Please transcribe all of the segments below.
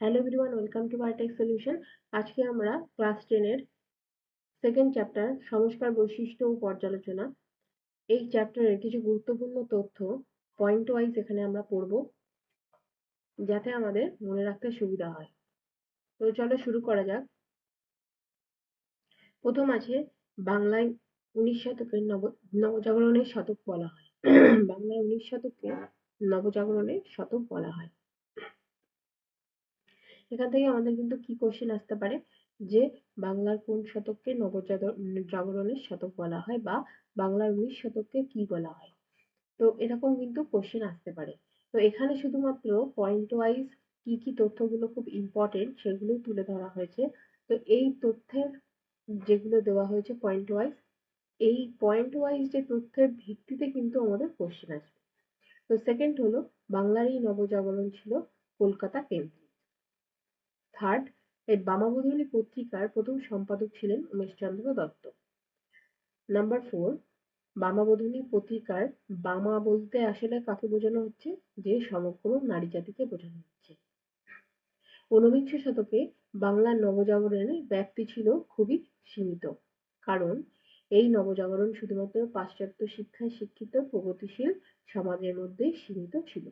Hello everyone welcome to biotech solution আজকে আমরা class টেনের সেকেন্ড চ্যাপ্টার সংস্কার বৈশিষ্ট্য ও পর্যালোচনা। এই চ্যাপ্টারের কিছু গুরুত্বপূর্ণ তথ্য পয়েন্ট ওয়াইজ এখানে আমরা পড়ব, যাতে আমাদের মনে রাখতে সুবিধা হয়। তো চলো শুরু করা যাক। প্রথম আছে, বাংলায় উনিশ শতকের নব, নবজাগরণের শতক বলা হয়। বাংলায় উনিশ শতকে নবজাগরণের শতক বলা হয়। এখান থেকে আমাদের কিন্তু কি কোশ্চেন আসতে পারে? যে বাংলার কোন শতককে নবজাগরণের শতক বলা হয় বা বাংলার উনিশ শতককে কি বলা হয়? তো এরকম কিন্তু কোশ্চেন আসতে পারে। তো এখানে শুধুমাত্র পয়েন্ট ওয়াইজ কি কি তথ্যগুলো খুব ইম্পর্টেন্ট সেগুলোই তুলে ধরা হয়েছে। তো এই তথ্যের যেগুলো দেওয়া হয়েছে পয়েন্ট ওয়াইজ এই পয়েন্ট ওয়াইজ যে তথ্যের ভিত্তিতে কিন্তু আমাদের কোশ্চেন আসবে। তো সেকেন্ড হলো, বাংলার এই নবজাগরণ ছিল কলকাতা কেন্দ্রিক। থার্ড এই বামাবোধিনী পত্রিকার প্রথম সম্পাদক ছিলেন উমেশচন্দ্র দত্ত। নাম্বার ফোর বামাবোধিনী পত্রিকার বামা বলতে আসলে কাকে বোঝানো হচ্ছে? যে সমগ্র নারী জাতিকে বোঝানো হচ্ছে। ঊনবিংশ শতকে বাংলার নবজাগরণের ব্যাপ্তি ছিল খুবই সীমিত। কারণ এই নবজাগরণ শুধুমাত্র পাশ্চাত্য শিক্ষায় শিক্ষিত, প্রগতিশীল সমাজের মধ্যে সীমিত ছিল।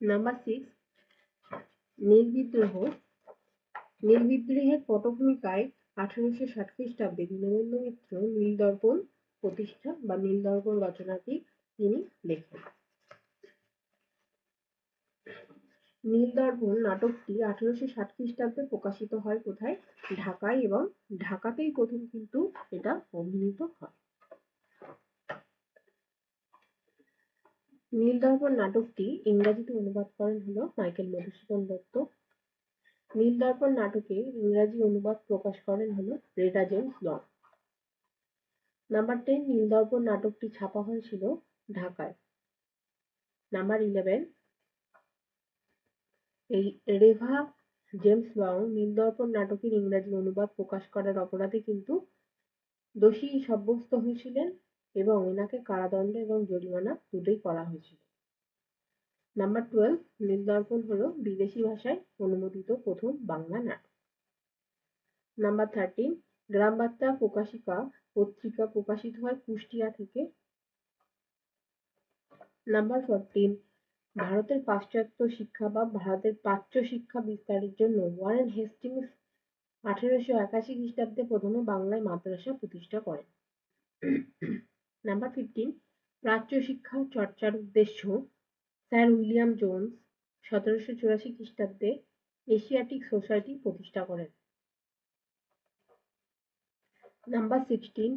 নাম্বার সিক্স নীল বিদ্রোহ, নীল বিদ্রোহের পটভূমিকায় আঠারোশো ষাট খ্রিস্টাব্দে দীনবন্ধু মিত্র নীল দর্পণ প্রতিষ্ঠা বা নীল দর্পণ রচনাটি তিনি লেখেন। নীল দর্পণ নাটকটি আঠারোশো ষাট খ্রিস্টাব্দে প্রকাশিত হয় কোথায়? ঢাকায় এবং ঢাকাতেই প্রথম কিন্তু এটা অভিনীত হয়। নীলদর্পণ নাটকটি ইংরাজিতে অনুবাদ করেন হলো মাইকেল মধুসূদন দত্ত। নীলদর্পণ নাটকে ইংরাজি অনুবাদ প্রকাশ করেন হলো রেডা James Long number ten Nildarpan নাটকটি ছাপা হয়েছিল ঢাকায়। নাম্বার ইলেভেন এই রেভা জেমস লং নীলদর্পণ নাটকের ইংরাজি অনুবাদ প্রকাশ করার অপরাধে কিন্তু দোষী সাব্যস্ত হয়েছিলেন। এবং এনাকে কারাদণ্ড এবং জরিমানা দুটোই করা হয়েছিল। নাম্বার টুয়েলভ নীলদর্পণ হলো বিদেশি ভাষায় অনুমোদিত প্রথম বাংলা নাটক। নাম্বার থার্টিন গ্রাম বার্তা প্রকাশিকা, পত্রিকা প্রকাশিত হয় কুষ্টিয়া থেকে। নাম্বার ফোরটিন ভারতের পাশ্চাত্য শিক্ষা বা ভারতের প্রাচ্য শিক্ষা বিস্তারের জন্য ওয়ারেন হেস্টিংস আঠেরোশো একাশি খ্রিস্টাব্দে প্রথমে বাংলায় মাদ্রাসা প্রতিষ্ঠা করেন। নাম্বার ফিফটিন প্রাচ্য শিক্ষা চর্চার উদ্দেশ্য, স্যার উইলিয়াম জোন্স সতেরোশো চুরাশি খ্রিস্টাব্দে এশিয়াটিক সোসাইটি প্রতিষ্ঠা করেন। নাম্বার সিক্সটিন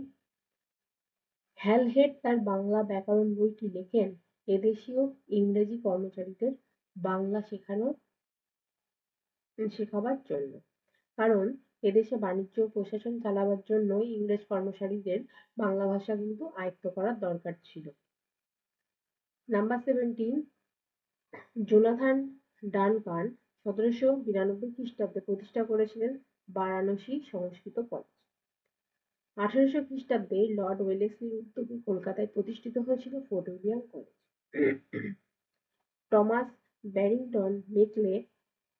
হ্যালহেড তার বাংলা ব্যাকরণ বইটি লেখেন এদেশীয় ইংরেজি কর্মচারীদের বাংলা শেখানো শেখাবার জন্য। কারণ এদেশে বাণিজ্য ও প্রশাসন চালাবার জন্য ইংরেজ কর্মচারীদের বাংলা ভাষা কিন্তু আয়ত্ত করার দরকার ছিল। নাম্বার সেভেন্টিন জোনাথান ডানকান সতেরোশো বিরানব্বই খ্রিস্টাব্দে প্রতিষ্ঠা করেছিলেন বারাণসী সংস্কৃত কলেজ আঠারোশো খ্রিস্টাব্দে লর্ড ওয়েলেসলির উদ্যোগে কলকাতায় প্রতিষ্ঠিত হয়েছিল Fort William College Thomas Barrington Macaulay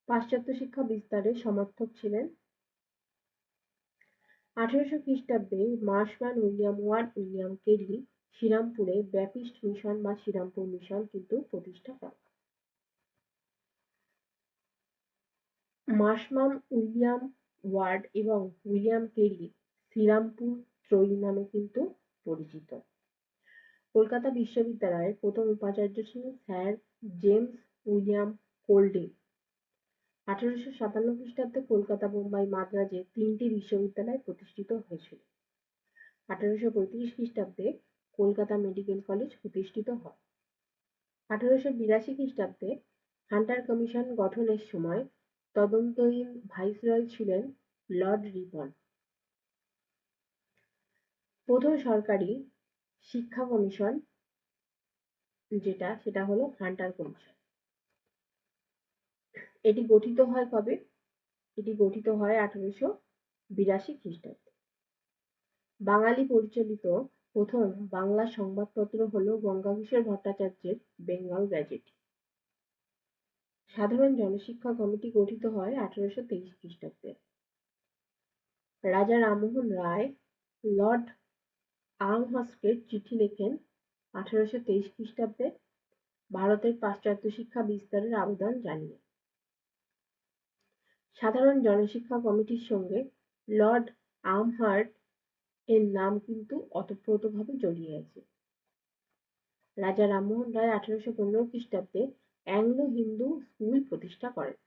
পাশ্চাত্য শিক্ষা বিস্তারের সমর্থক ছিলেন আঠারোশো খ্রিস্টাব্দে Marshman William Ward William Carey শ্রীরামপুরে Baptist mission বা শ্রীরামপুর মিশন কিন্তু প্রতিষ্ঠা করেন। মার্শম্যান উইলিয়াম ওয়ার্ড এবং উইলিয়াম কেরি শ্রীরামপুর ত্রয়ী নামে কিন্তু পরিচিত। কলকাতা বিশ্ববিদ্যালয়ের প্রথম উপাচার্য ছিলেন স্যার জেমস উইলিয়াম কোল্ডিং। আঠারোশো সাতান্ন খ্রিস্টাব্দে কলকাতা বোম্বাই মাদ্রাজে তিনটি বিশ্ববিদ্যালয় প্রতিষ্ঠিত হয়েছিল। আঠারোশো পঁয়ত্রিশ খ্রিস্টাব্দে কলকাতা মেডিকেল কলেজ প্রতিষ্ঠিত হয়। আঠারোশো বিরাশি খ্রিস্টাব্দে হান্টার কমিশন গঠনের সময় তদন্তহীন ভাইসরয় ছিলেন লর্ড রিপন প্রথম সরকারি শিক্ষা কমিশন যেটা, সেটা হলো হান্টার কমিশন। এটি গঠিত হয় কবে? এটি গঠিত হয় আঠারোশো বিরাশি খ্রিস্টাব্দে। বাঙালি পরিচালিত প্রথম বাংলা সংবাদপত্র হল গঙ্গাকিশোর ভট্টাচার্যের বেঙ্গল গ্যাজেট। সাধারণ জনশিক্ষা কমিটি গঠিত হয় আঠারোশো তেইশ খ্রিস্টাব্দে। রাজা রামমোহন রায়, লর্ড আর্মহার্স্টকে চিঠি লেখেন আঠারোশো তেইশ খ্রিস্টাব্দে। ভারতের পাশ্চাত্য শিক্ষা বিস্তারের আবেদন জানিয়ে। সাধারণ জনশিক্ষা কমিটির সঙ্গে লর্ড আর্মহার্ট এর নাম কিন্তু ওতপ্রোতভাবে জড়িয়ে আছে। রাজা রামমোহন রায় আঠারোশো পনেরো খ্রিস্টাব্দে অ্যাংলো হিন্দু স্কুল প্রতিষ্ঠা করেন।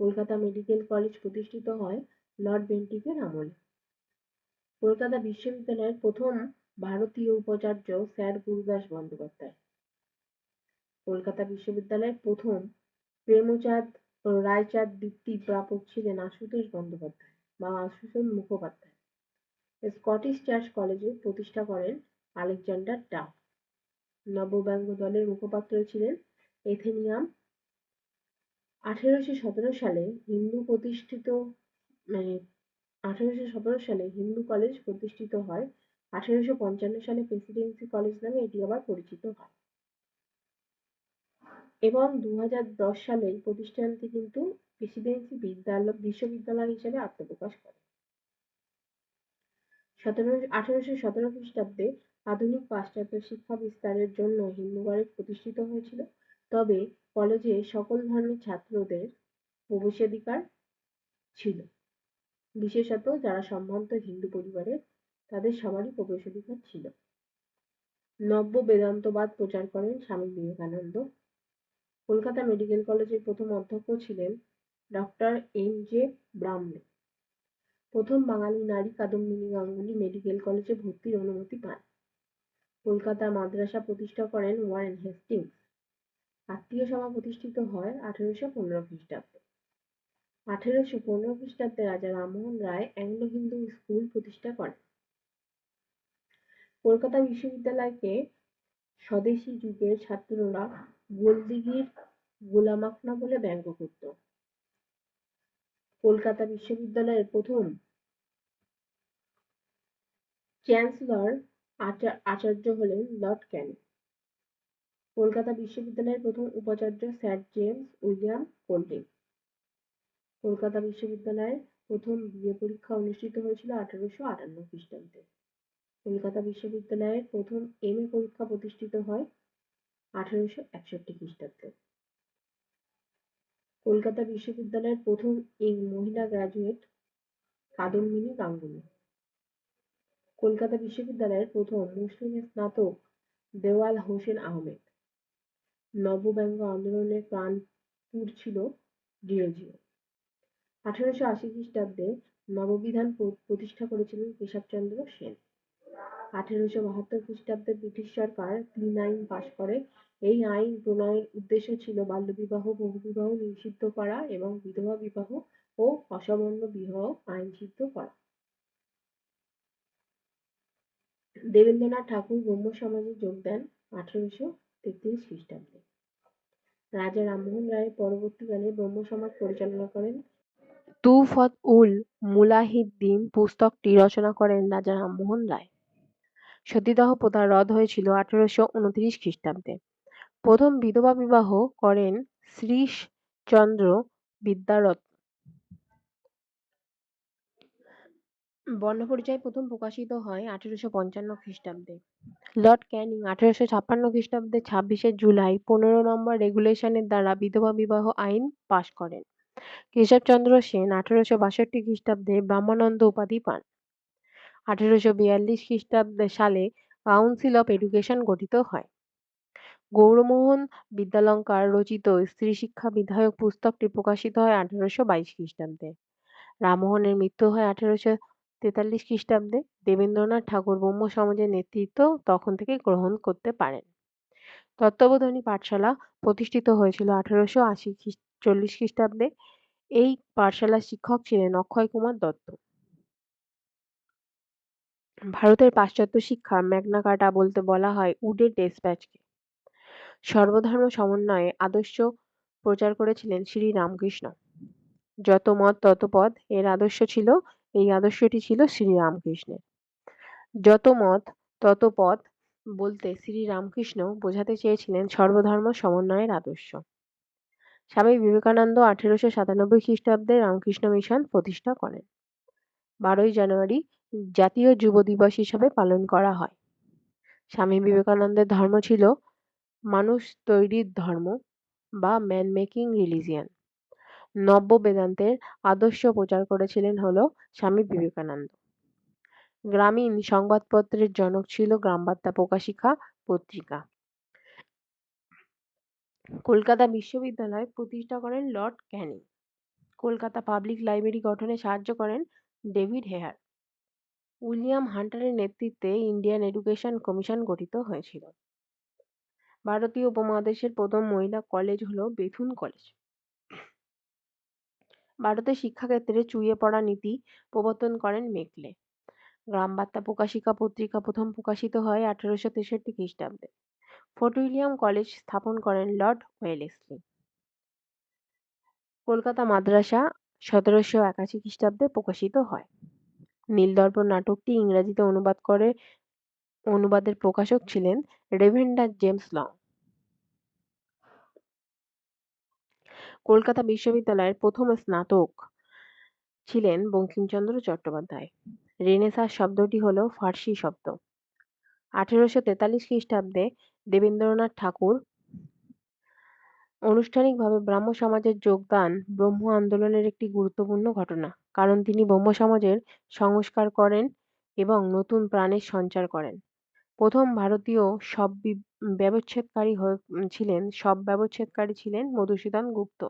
কলকাতা মেডিকেল কলেজ প্রতিষ্ঠিত হয় লর্ড বেন্টিকের আমলে। কলকাতা বিশ্ববিদ্যালয়ের প্রথম ভারতীয় উপাচার্য স্যার গুরুদাস বন্দ্যোপাধ্যায়। কলকাতা বিশ্ববিদ্যালয়ের প্রথম প্রেমচাঁদ রায়চাঁদ বৃত্তি প্রাপক ছিলেন আশুতোষ বন্দ্যোপাধ্যায় বা আশুতোষ মুখোপাধ্যায়। স্কটিশ চার্চ কলেজের প্রতিষ্ঠা করেন আলেকজান্ডার ডাফ নবব্যঙ্গ দলের মুখপাত্র ছিলেন এথেনিয়াম। আঠেরোশো সতেরো সালে হিন্দু প্রতিষ্ঠিত মানে আঠেরোশো সতেরো সালে হিন্দু কলেজ প্রতিষ্ঠিত হয়। আঠেরোশো পঞ্চান্ন সালে প্রেসিডেন্সি কলেজ নামে এটি আবার পরিচিত হয়। এবং দু দশ সালে প্রতিষ্ঠানটি কিন্তু প্রেসিডেন্সি বিদ্যালয় বিশ্ববিদ্যালয় হিসেবে আত্মপ্রকাশ করে। সতেরো, আঠেরোশো সতেরো খ্রিস্টাব্দে আধুনিক পাশ্চাত্য শিক্ষা বিস্তারের জন্য হিন্দু কলেজ প্রতিষ্ঠিত হয়েছিল। তবে কলেজে সকল ধর্মের ছাত্রদের প্রবেশাধিকার ছিল। বিশেষত যারা সম্ভ্রান্ত হিন্দু পরিবারের তাদের সবারই প্রবেশাধিকার ছিল। নব্য বেদান্তবাদ প্রচার করেন স্বামী বিবেকানন্দ। কলকাতা মেডিকেল কলেজের প্রথম অধ্যক্ষ ছিলেন ডক্টর এম জে ব্রাহ্মণী। প্রথম বাঙালি নারী কাদম্বিনী গাঙ্গুলি মেডিকেল কলেজে ভর্তির অনুমতি পান। কলকাতা মাদ্রাসা প্রতিষ্ঠা করেন ওয়ারেন হেস্টিংস। আত্মীয় সভা প্রতিষ্ঠিত হয় আঠেরোশো পনেরো খ্রিস্টাব্দে। আঠেরোশো পনেরো খ্রিস্টাব্দে রাজা রামমোহন রায় অ্যাংলো হিন্দু স্কুল প্রতিষ্ঠা করেন। কলকাতা বিশ্ববিদ্যালয়কে স্বদেশী যুগের ছাত্ররা গোলদিঘির গোলামাখনা বলে ব্যঙ্গ করত। কলকাতা বিশ্ববিদ্যালয়ের প্রথম চ্যান্সেলর আচার্য হলেন লর্ড ক্যানিং। কলকাতা বিশ্ববিদ্যালয়ের প্রথম উপাচার্য sir James William Colding. Kolkata বিশ্ববিদ্যালয়ের প্রথম বিএ পরীক্ষা অনুষ্ঠিত হয়েছিল আঠারোশো আটান্ন খ্রিস্টাব্দে। কলকাতা বিশ্ববিদ্যালয়ের প্রথম এম পরীক্ষা প্রতিষ্ঠিত হয় আঠারোশো একষট্টি খ্রিস্টাব্দে। কলকাতা বিশ্ববিদ্যালয়ের প্রথম এই মহিলা গ্রাজুয়েট কাদম্বিনী গাঙ্গুলি। কলকাতা বিশ্ববিদ্যালয়ের প্রথম মুসলিম স্নাতক দেওয়াল হোসেন আহমেদ। নবব্যঙ্গ আন্দোলনের প্রাণপুর ছিল ডিএজিও আঠারোশো আশি খ্রিস্টাব্দে নববিধান প্রতিষ্ঠা করেছিলেন কেশবচন্দ্র সেন। আঠারোশো বাহাত্তর খ্রিস্টাব্দে ব্রিটিশ সরকার পাশ করে এই আইন প্রণয়নের উদ্দেশ্য ছিল বাল্যবিবাহ, বহুবিবাহ নিষিদ্ধ করা এবং বিধবা বিবাহ ও অসামান্য বিবাহ আইনসিদ্ধ করা। দেবেন্দ্রনাথ ঠাকুর ব্রহ্ম সমাজে যোগ দেন আঠারোশো তেত্রিশ খ্রিস্টাব্দে। রাজা রামমোহন রায় পরবর্তীকালে ব্রহ্ম সমাজ পরিচালনা করেন তুফত উল মুলাহিদ্দিন পুস্তকটি রচনা করেন রাজা রামমোহন রায়। সতীদাহ প্রথা রদ হয়েছিল আঠারোশো উনত্রিশ খ্রিস্টাব্দে। প্রথম বিধবা বিবাহ করেন শ্রীশচন্দ্র বিদ্যারত্ন। বর্ণপরিচয় প্রথম প্রকাশিত হয় আঠারোশো পঞ্চান্ন খ্রিস্টাব্দে। লর্ড ক্যানিং আঠারোশো ছাপ্পান্ন খ্রিস্টাব্দে ছাব্বিশে জুলাই পনেরো নম্বর রেগুলেশনের দ্বারা বিধবা বিবাহ আইন পাশ করেন। কেশবচন্দ্র সেন আঠারোশো বাষট্টি খ্রিস্টাব্দে ব্রাহ্মানন্দ উপাধি পান। আঠারোশো বিয়াল্লিশ খ্রিস্টাব্দে সালে কাউন্সিল অফ এডুকেশন গঠিত হয়। গৌরমোহন বিদ্যালঙ্কার রচিত স্ত্রী শিক্ষা বিধায়ক পুস্তকটি প্রকাশিত হয় আঠারোশো বাইশ খ্রিস্টাব্দে। রামমোহনের মৃত্যু হয় আঠারোশো তেতাল্লিশ খ্রিস্টাব্দে। দেবেন্দ্রনাথ ঠাকুর ব্রহ্ম সমাজের নেতৃত্ব তখন থেকে গ্রহণ করতে পারেন। তত্ত্ববোধনী পাঠশালা প্রতিষ্ঠিত হয়েছিল আঠারোশো আশি চল্লিশ খ্রিস্টাব্দে। এই পাঠশালার শিক্ষক ছিলেন অক্ষয় কুমার দত্ত। ভারতের পাশ্চাত্য শিক্ষা ম্যাগনা কার্টা বলতে বলা হয় উডের ডেসপ্যাচকে। সর্বধর্ম সমন্বয়ে আদর্শ প্রচার করেছিলেন শ্রী রামকৃষ্ণ। যত মত, তত পদ এর আদর্শ ছিল, এই আদর্শটি ছিল শ্রী শ্রীরামকৃষ্ণের যত মত, তত পথ বলতে শ্রী রামকৃষ্ণ বোঝাতে চেয়েছিলেন সর্বধর্ম সমন্বয়ের আদর্শ। স্বামী বিবেকানন্দ আঠেরোশো সাতানব্বই খ্রিস্টাব্দে রামকৃষ্ণ মিশন প্রতিষ্ঠা করেন। বারোই জানুয়ারি জাতীয় যুব দিবস হিসাবে পালন করা হয়। স্বামী বিবেকানন্দের ধর্ম ছিল মানুষ তৈরির ধর্ম বা ম্যান মেকিং রিলিজিয়ান নব্য বেদান্তের আদর্শ প্রচার করেছিলেন হল স্বামী বিবেকানন্দ। গ্রামীণ সংবাদপত্রের জনক ছিল গ্রামবার্তা প্রকাশিকা পত্রিকা। কলকাতা বিশ্ববিদ্যালয় প্রতিষ্ঠা করেন Lord Canning. Kolkata public library গঠনে সাহায্য করেন ডেভিড হেয়ার। উইলিয়াম হান্টারের নেতৃত্বে ইন্ডিয়ান এডুকেশন কমিশন গঠিত হয়েছিল। ভারতীয় উপমহাদেশের প্রথম মহিলা কলেজ হল বেথুন কলেজ। ভারতের শিক্ষাক্ষেত্রে চুইয়ে পড়া নীতি প্রবর্তন করেন মেকলে। গ্রামবার্তা প্রকাশিকা পত্রিকা প্রথম প্রকাশিত হয় আঠারোশো তেষট্টি খ্রিস্টাব্দে। ফোর্ট উইলিয়াম কলেজ স্থাপন করেন লর্ড ওয়েলেসলি। কলকাতা মাদ্রাসা সতেরোশো একাশি খ্রিস্টাব্দে প্রকাশিত হয়। নীলদর্পণ নাটকটি ইংরেজিতে অনুবাদ করে অনুবাদের প্রকাশক ছিলেন রেভেন্ডার জেমস লং। কলকাতা বিশ্ববিদ্যালয়ের প্রথম স্নাতক ছিলেন বঙ্কিমচন্দ্র চট্টোপাধ্যায়। রেনেসাঁ শব্দটি হল ফার্সি শব্দ। আঠেরোশো তেতাল্লিশ খ্রিস্টাব্দে দেবেন্দ্রনাথ ঠাকুর আনুষ্ঠানিকভাবে ব্রাহ্ম সমাজের যোগদান ব্রহ্ম আন্দোলনের একটি গুরুত্বপূর্ণ ঘটনা। কারণ তিনি ব্রহ্ম সমাজের সংস্কার করেন এবং নতুন প্রাণের সঞ্চার করেন। প্রথম ভারতীয় সব ব্যবচ্ছেদকারী ছিলেন, সব ব্যবচ্ছেদকারী ছিলেন মধুসূদন গুপ্ত।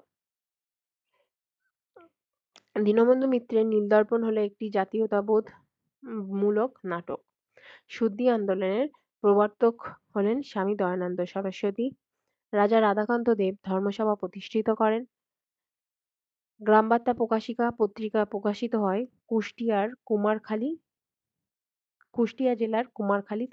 দীনবন্ধু মিত্রের নীলদর্পণ হলো একটি জাতীয়তাবোধ মূলক নাটক। শুদ্ধি আন্দোলনের প্রবর্তক হলেন স্বামী দয়ানন্দ সরস্বতী। রাজা রাধাকান্ত দেব ধর্মসভা প্রতিষ্ঠিত করেন। গ্রামবার্তা প্রকাশিকা পত্রিকা প্রকাশিত হয় কুষ্টিয়ার কুমারখালী, কুষ্টিয়া জেলার কুমারখালী